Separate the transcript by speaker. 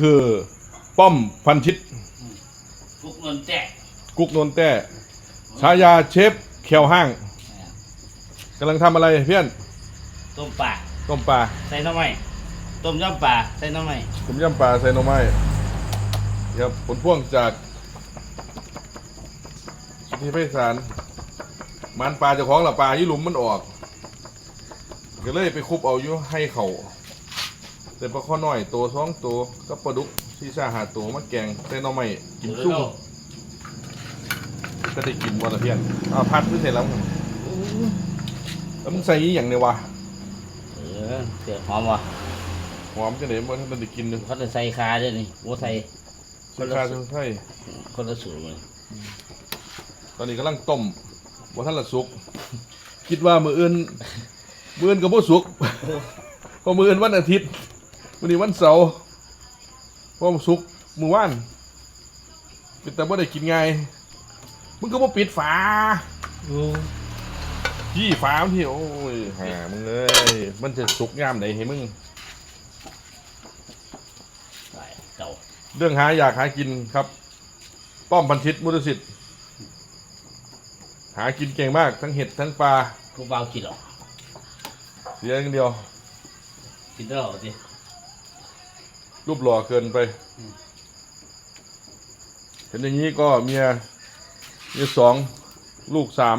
Speaker 1: คือป้อมพันชิต
Speaker 2: ทุกเงินแจก
Speaker 1: กุ๊กนนแต้ฉายาเชฟเขียวห้างกำลังทำอะไรเพื่อน
Speaker 2: ต้มปลา
Speaker 1: ต้มปลา
Speaker 2: ใส่หน้ำไม้ต้มยำปลาใส่หน้ำไม้
Speaker 1: ผมยำปลาใส่หน่อไม้ครับผลพ่วงจากสุทธิไพศาลมันปลาเจ้าของละปลายี่หลุมมันออก ก็เลยไปคุบเอาอยู่ให้เขา แต่ปลาข้อน้อยตัวสองตัวก็ปลาดุกที่ชาหาตัวมาแกงใส่หน่อไม้กินซุ่มก็ได้กินวันละเพียนอ้าวพัดไม่เสร็จแล้วแล้วมึงใส่อหย่างเนี่ยวะ
Speaker 2: เออเสียหอมวะ
Speaker 1: หอมจังเลยมันทันได้กินเลย
Speaker 2: เขาจะใส่คาด้วยนี่โอ้ใส่
Speaker 1: สุดท้ายสุดท้าย
Speaker 2: คนละสูตรเลย
Speaker 1: ตอนนี้กำลังต้มบ่ท่านละสุก คิดว่ามืออื่น มืออื่นก็บ่สุกเพราะมืออื่นวันอาทิตย์ วันนี้วันเสาร์เพราะมันสุกมือว่านเป็นแต่บ่ได้กินไงายมึงก็บ่ปิดฝาพี่ฝามันที่โอ้ยหามึงเลยมันจะสุกยามไหนให้มึง
Speaker 2: ใส่เก่า
Speaker 1: เรื่องหาอยากหากินครับ ป้อมพันชิตมุตสิทธิ์หากินเก่งมาก ทั้งเห็ดทั้งปลา
Speaker 2: ผู้เบากินหรอ
Speaker 1: เสียอย่างเดียว
Speaker 2: กินได้หรอสิ
Speaker 1: รูปหล่อเกินไป เห็นอย่างนี้ก็เมียเมียสองลูกสาม